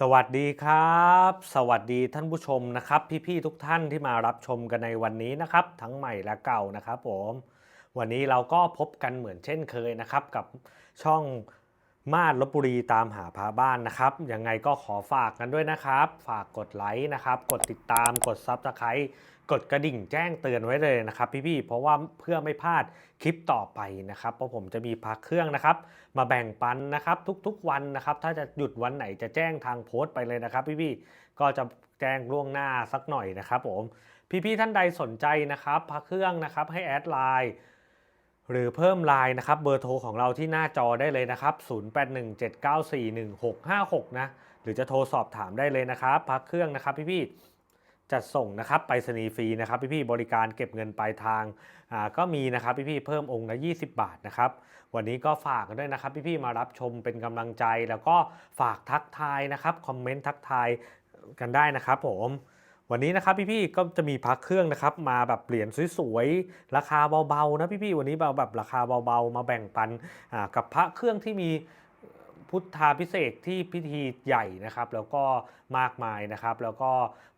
สวัสดีครับ สวัสดีท่านผู้ชมนะครับ พี่ๆทุกท่านที่มารับชมกันในวันนี้นะครับ ทั้งใหม่และเก่านะครับผม วันนี้เราก็พบกันเหมือนเช่นเคยนะครับ กับช่อง มาดลบบุรีตามหาพาบ้านนะครับ ยังไงก็ขอฝากกันด้วยนะครับ ฝากกดไลค์นะครับ กดติดตาม กดซับสไครต์กดกระดิ่งแจ้งเตือนไว้เลยนะครับ พี่ๆ เพราะว่าเพื่อไม่พลาดคลิปต่อไปนะครับ เพราะผมจะมีพักเครื่องนะครับ มาแบ่งปันนะครับ ทุกๆวันนะครับ ถ้าจะหยุดวันไหนจะแจ้งทางโพสต์ไปเลยนะครับ พี่ๆ ก็จะแจ้งล่วงหน้าสักหน่อยนะครับผม พี่ๆ ท่านใดสนใจนะครับพักเครื่องนะครับให้แอดไลน์ หรือเพิ่มไลน์นะครับเบอร์โทรของเราที่หน้าจอได้เลยนะครับ 0817941656 นะ หรือจะโทรสอบถามได้เลยนะครับพักเครื่องนะครับพี่ๆจัดส่งนะครับไปรษณีฟรีนะครับพี่ๆบริการเก็บเงินปลายทางอ่าก็มีนะครับพี่ๆเพิ่มองค์ละ20 บาทนะครับวันนี้ก็ฝากกันด้วยนะครับพี่ๆมารับชมเป็นกำลังใจ แล้วก็ฝากทักทายนะครับคอมเมนต์ทักทายกันได้นะครับผม วันนี้นะครับพี่ๆก็จะมีพักเครื่องนะครับมาแบบเหรียญสวยๆราคาเบาๆนะพี่ๆวันนี้เราแบบราคาเบาๆ มาแบ่งปันกับพระเครื่องที่มีพุทธาพิเศษที่พิธีใหญ่นะครับ แล้วก็มากมายนะครับ แล้วก็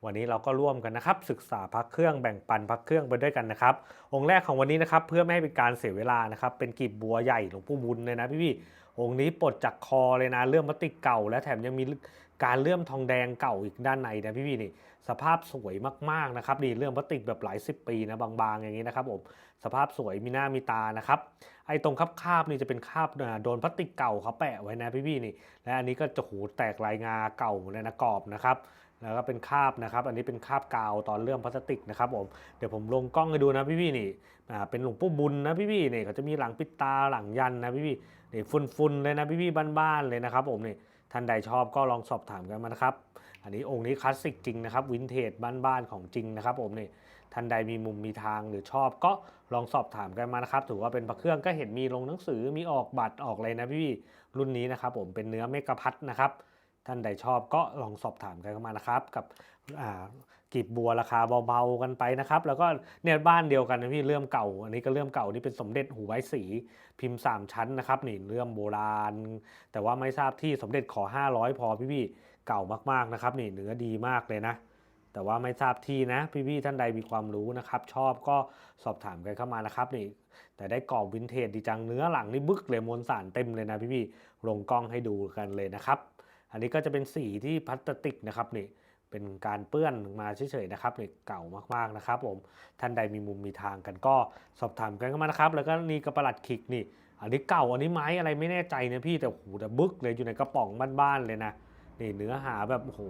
วันนี้เราก็ร่วมกันนะครับ ศึกษาพระเครื่องแบ่งปันพระเครื่องไปด้วยกันนะครับ องค์แรกของวันนี้นะครับเพื่อไม่ให้เป็นการเสียเวลานะครับ เป็นกีบบัวใหญ่หลวงปู่บุญเลยนะพี่พี่ๆองค์นี้ปลดจากคอเลยนะเลื่องมติเก่า และแถมยังมี การเลื่อมทองแดงเก่าอีกด้านในนะพี่พี่นี่สภาพสวยมากๆนะครับนี่เลื่อมพลาสติกแบบหลายสิบปีนะบางๆ อย่างนี้นะครับผมสภาพสวยมีหน้ามีตานะครับไอ้ตรงคับคาบๆนี่จะเป็นคาบโดนพลาสติกเก่าเขาแปะไว้นะพี่พี่นี่และอันนี้ก็จะหูแตกลายงาเก่าเลยนะกรอบนะครับแล้วก็เป็นคาบนะครับ อันนี้เป็นคาบกาวตอนเลื่อมพลาสติกนะครับผม เดี๋ยวผมลงกล้องให้ดูนะพี่ๆนี่อ่าเป็นหลวงปู่บุญนะพี่ๆนี่เขาจะมีหลังปิดตาหลังยันนะพี่ๆนี่ฟุนๆเลยนะพี่ๆบ้านๆเลยนะครับผมนี่ ท่านใดชอบก็ลองสอบถามกันมานะครับ อันนี้องค์นี้คลาสสิกจริงนะครับวินเทจบ้านๆของจริงนะครับผมนี่ท่านใดมีมุมมีทางหรือชอบก็ลองสอบถามกันมานะครับ ถือว่าเป็นพระเครื่องก็เห็นมีลงหนังสือมีออกบัตรออกอะไรนะพี่ๆรุ่นนี้นะครับผมเป็นเนื้อเมกะพัดนะครับท่านใดชอบก็ลองสอบถามกันเข้ามานะครับ กับอ่า กีบบัวราคาเบาๆกันไปนะครับ แล้วก็เนี่ยบ้านเดียวกันนะพี่เลื่อมเก่า อันนี้ก็เลื่อมเก่านี่เป็นสมเด็จหูไว้สีพิมพ์ 3 ชั้นนะครับนี่เลื่อมโบราณ แต่ว่าไม่ทราบที่สมเด็จขอ 500 พอพี่ๆเก่ามากๆนะครับนี่เนื้อดีมากเลยนะ แต่ว่าไม่ทราบที่นะ พี่ๆท่านใดมีความรู้นะครับ ชอบก็สอบถามกันเข้ามานะครับนี่ แต่ได้กรอบวินเทจดีจังเนื้อหลังนี่บึกเลยมวลสารเต็มเลยนะพี่ๆลงกล้องให้ดูกันเลยนะครับ อันนี้ก็จะเป็นสีที่พลาสติกนะครับนี่ เป็นการเปื้อนมาเฉยๆนะครับนี่เก่ามากๆนะครับผมท่านใดมีมุมมีทางกันก็สอบถามกันเข้ามานะครับ แล้วก็นี่กระปลัดขิกนี่ อันนี้เก่าอันนี้ไม้อะไรไม่แน่ใจนะพี่แต่โอ้โหแต่บึกเลยอยู่ในกระป๋องบ้านๆเลยนะนี่เนื้อหาแบบโอ้โห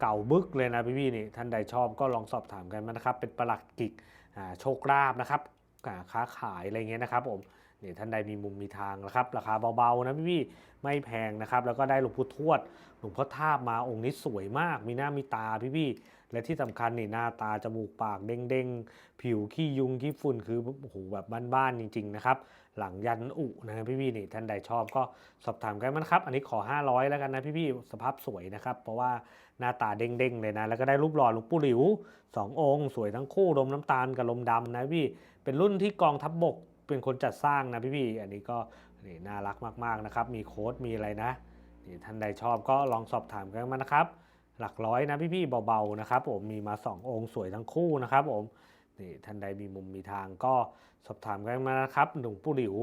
เก่าบึกเลยนะพี่ๆนี่ท่านใดชอบก็ลองสอบถามกันมานะครับ เป็นประหลัดขิกอ่าโชคลาภนะครับอ่าค้าขายอะไรเงี้ยนะครับผม เนี่ยท่านใดมีมุมมีทางนะครับราคาเบาๆนะพี่ๆไม่แพงนะครับ แล้วก็ได้หลวงปู่ทวดหลวงพ่อทาบมาองค์นี้สวยมาก มีหน้ามีตาพี่ๆและที่สำคัญนี่หน้าตาจมูกปากเด้งๆ ผิวขี้ยุงขี้ฝุ่นคือโอ้โหแบบบ้านๆจริงๆนะครับหลังยันอุนะครับพี่ๆนี่ท่านใดชอบก็สอบถามกันมานะครับ อันนี้ขอ 500 แล้วกันนะพี่ๆสภาพสวยนะครับ เพราะว่าหน้าตาเด้งๆเลยนะ แล้วก็ได้รูปหล่อหลวงปู่หลิวสององค์ สวยทั้งคู่ลมน้ำตาลกับลมดำนะพี่เป็นรุ่นที่กองทัพบบก เป็นคนจัดสร้างนะพี่ๆอันนี้ก็นี่น่ารักมากๆนะครับ มีโค้ดมีอะไรนะนี่ท่านใดชอบก็ลองสอบถามกันมานะครับ หลักร้อยนะพี่ๆเบาๆนะครับผมมีมา 2 องค์สวยทั้งคู่นะครับผมนี่ท่านใดมีมุมมีทางก็สอบถามกันมานะครับหลวงปู่หลิว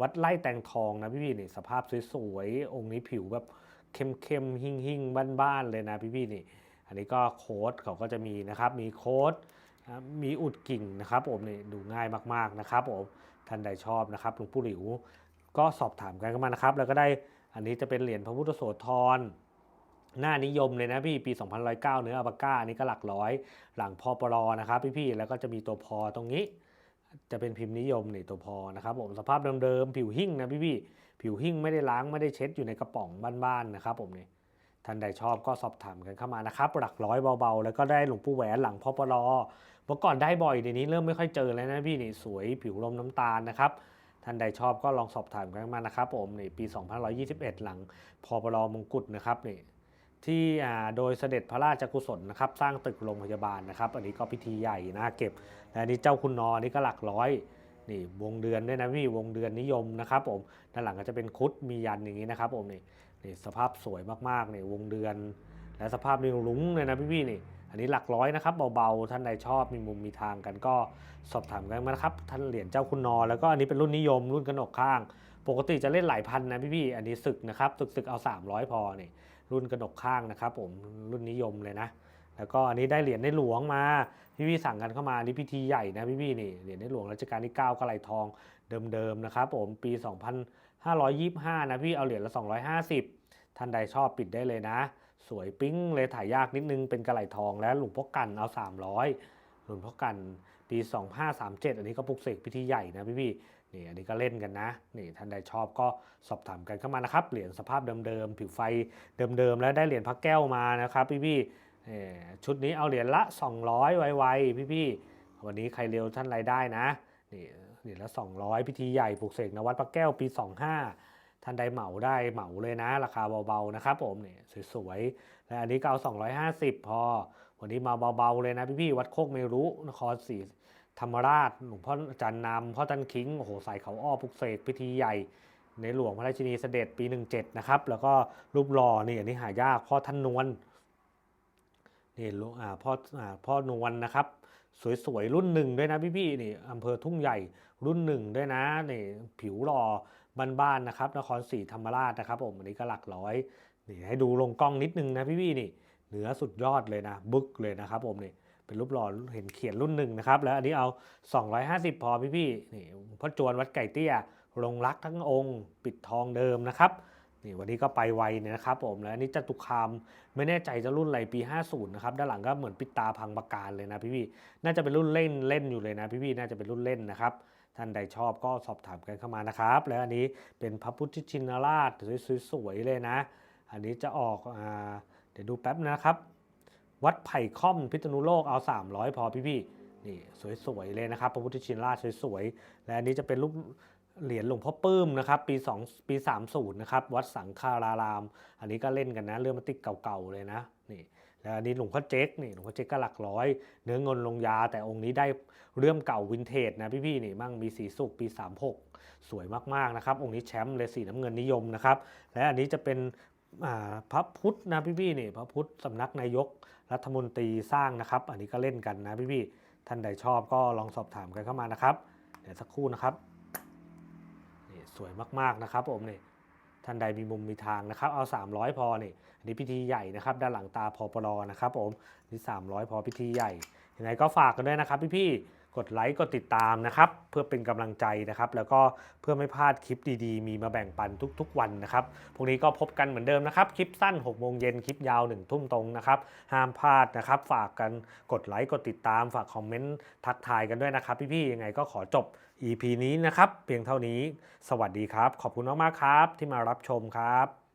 วัดไร่แตงทองนะพี่ๆนี่สภาพสวยๆองค์นี้ผิวแบบเข้มๆหิ่งๆบ้านๆเลยนะพี่ๆนี่ อันนี้ก็โค้ดเขาก็จะมีนะครับ มีโค้ดมีอุดกิ่งนะครับผมนี่ดูง่ายมากๆนะครับผม ท่านใดชอบนะครับหลวงปู่หลิว ก็สอบถามกันเข้ามานะครับ แล้วก็ได้อันนี้จะเป็นเหรียญพระพุทธโสธรหน้านิยมเลยนะพี่ปี2109 เนื้ออัปาก้าอันนี้ก็หลักร้อย หลังพอปรอนะครับพี่ๆแล้วก็จะมีตัวพอตรงนี้ จะเป็นพิมพ์นิยมนี่ตัวพอนะครับผมสภาพเดิมๆผิวหิ่งนะพี่ๆผิวหิ่งไม่ได้ล้างไม่ได้เช็ดอยู่ในกระป๋องบ้านๆนะครับผมนี่ ท่านใดชอบก็สอบถามกันเข้ามานะครับ หลักร้อยเบาๆ แล้วก็ได้หลวงปู่แหวนหลังพ่อปลอเมื่อก่อนได้บ่อยเดี๋ยวนี้เริ่มไม่ค่อยเจอแล้วนะพี่นี่สวยผิวลมน้ำตาลนะครับท่านใดชอบก็ลองสอบถามกันมานะครับผมนี่ปี 2521 หลังพอปลอมงกุฎนะครับนี่ที่อ่าโดยเสด็จพระราชกุศลนะครับสร้างตึกโรงพยาบาลนะครับ อันนี้ก็พิธีใหญ่นะเก็บและอันนี้เจ้าคุณนอนี่ก็หลักร้อยนี่วงเดือนด้วยนะพี่วงเดือนนิยมนะครับผมด้านหลังก็จะเป็นคุดมียันอย่างนี้นะครับผมนี่ นี่สภาพสวยมากๆเนี่ยวงเดือน และสภาพนี่ลุ้งเลยนะพี่ๆนี่ อันนี้หลักร้อยนะครับเบาๆท่านใดชอบมีมุมมีทางกันก็สอบถามกันมานะครับท่านเหรียญเจ้าคุณนอ แล้วก็อันนี้เป็นรุ่นนิยมรุ่นกระหนกข้าง ปกติจะเล่นหลายพันนะพี่ๆอันนี้ศึกนะครับศึกศึกเอา 300 พอนี่รุ่นกระหนกข้างนะครับ ผมรุ่นนิยมเลยนะแล้วก็อันนี้ได้เหรียญในหลวงมาพี่ๆสั่งกันเข้ามาอันนี่พิธีใหญ่นะพี่ๆนี่เหรียญในหลวงรัชกาลที่ 9กระไหลทองเดิมๆนะครับผมปี 525 นะพี่เอาเหรียญละ 250 ท่านใดชอบปิดได้เลยนะ สวยปิ้งเลยถ่ายยากนิดนึงเป็นกระไหลทองและหลวงพ่อกันเอา 300 หลวงพ่อกันปี 2537 อันนี้ก็ปลุกเสกพิธีใหญ่นะพี่ๆนี่อันนี้ก็เล่นกันนะนี่ท่านใดชอบก็สอบถามกันเข้ามานะครับ เหรียญสภาพเดิมๆผิวไฟเดิมๆแล้วได้เหรียญพระแก้วมานะครับ พี่ๆเอ่ชุดนี้เอาเหรียญละ 200 ไวๆพี่ๆวันนี้ใครเร็วท่านรายได้นะนี่ เหรียญละ 200 พิธีใหญ่ปลุกเสกนวัดพระแก้วปี 25 ท่านใดเหมาได้เหมาเลยนะ ราคาเบาๆนะครับผมเนี่ยสวยๆ และอันนี้ก็เอา 250 พอ วันนี้มาเบาๆเลยนะพี่ๆวัดโคกเมรุนครศรีธรรมราชหลวงพ่ออาจารย์นำพ่อตันคิงโอ้โหสายเขาอ้อปลุกเสกพิธีใหญ่ในหลวงพระราชินีเสด็จปี 17 นะครับ แล้วก็รูปหล่อนี่อันนี้หายากพ่อท่านนวลนี่ลูกอ่าพ่ออ่าพ่อนวลนะครับ สวยๆรุ่นหนึ่งด้วยนะพี่ๆนี่อำเภอทุ่งใหญ่รุ่นหนึ่งด้วยนะนี่ผิวหล่อบ้านๆนะครับนครศรีธรรมราชนะครับผมอันนี้ก็หลักร้อยนี่ให้ดูลงกล้องนิดนึงนะพี่ๆนี่เหนือสุดยอดเลยนะบึกเลยนะครับผมนี่เป็นรูปหล่อเห็นเขียนรุ่นหนึ่งนะครับแล้วอันนี้เอา 250 พอพี่ๆนี่พ่อจวนวัดไก่เตี้ยลงรักทั้งองค์ ปิดทองเดิมนะครับ นี่วันนี้ก็ไปไวเนี่ยนะครับผมแล้วอันนี้จตุคามไม่แน่ใจจะรุ่นอะไรปี 50 นะครับ ด้านหลังก็เหมือนปิดตาพังประการเลยนะพี่พี่ๆน่าจะเป็นรุ่นเล่นเล่นอยู่เลยนะพี่พี่ๆน่าจะเป็นรุ่นเล่นนะครับ ท่านใดชอบก็สอบถามกันเข้ามานะครับ แล้วอันนี้เป็นพระพุทธชินราชสวยๆเลยนะ อันนี้จะออกอ่าเดี๋ยวดูแป๊บนะครับ วัดไผ่ค่อมพิษณุโลกเอา 300 พอพี่ๆนี่สวยๆเลยนะครับ พระพุทธชินราชสวยๆและอันนี้จะเป็นรูป เหรียญหลวงพ่อปื้มนะครับปี2ปี30นะครับวัดสังฆาราราม อันนี้ก็เล่นกันนะเรื่องมาติกเก่าๆเลยนะนี่แล้วอันนี้หลวงพ่อเจ๊กนี่หลวงพ่อเจ๊กก็หลักร้อย เนื้อเงินลงยา แต่องค์นี้ได้เรื่องเก่าวินเทจนะพี่ๆนี่มั่งมีสีสุกปี 36 สวยมากๆนะครับองค์นี้แชมป์เลยสีน้ำเงินนิยมนะครับและอันนี้จะเป็นพระพุทธนะพี่ๆนี่พระพุทธสำนักนายกรัฐมนตรีสร้างนะครับ อันนี้ก็เล่นกันนะพี่ๆท่านใดชอบก็ลองสอบถามกันเข้ามานะครับเดี๋ยวสักครู่นะครับ สวยมากๆนะครับผมนี่ท่านใดมีมุมมีทางนะครับ เอา 300 พอนี่อันนี้พิธีใหญ่นะครับ ด้านหลังตาพอปลอนะครับผมนี่300 พอพิธีใหญ่ยังไงก็ฝากกันด้วยนะครับพี่ๆ กดไลค์กดติดตามนะครับ เพื่อเป็นกำลังใจนะครับ แล้วก็เพื่อไม่พลาดคลิปดีๆ มีมาแบ่งปันทุก ๆ วันนะครับพรุ่งนี้ก็พบกันเหมือนเดิมนะครับ คลิปสั้น6โมงเย็นคลิปยาว1ทุ่มตรงนะครับห้ามพลาดนะครับ ฝากกันกดไลค์กดติดตาม ฝากคอมเมนต์ทักทายกันด้วยนะครับ พี่ๆยังไงก็ขอจบ EP นี้นะครับ เพียงเท่านี้ สวัสดีครับ ขอบคุณมากๆครับ ที่มารับชมครับ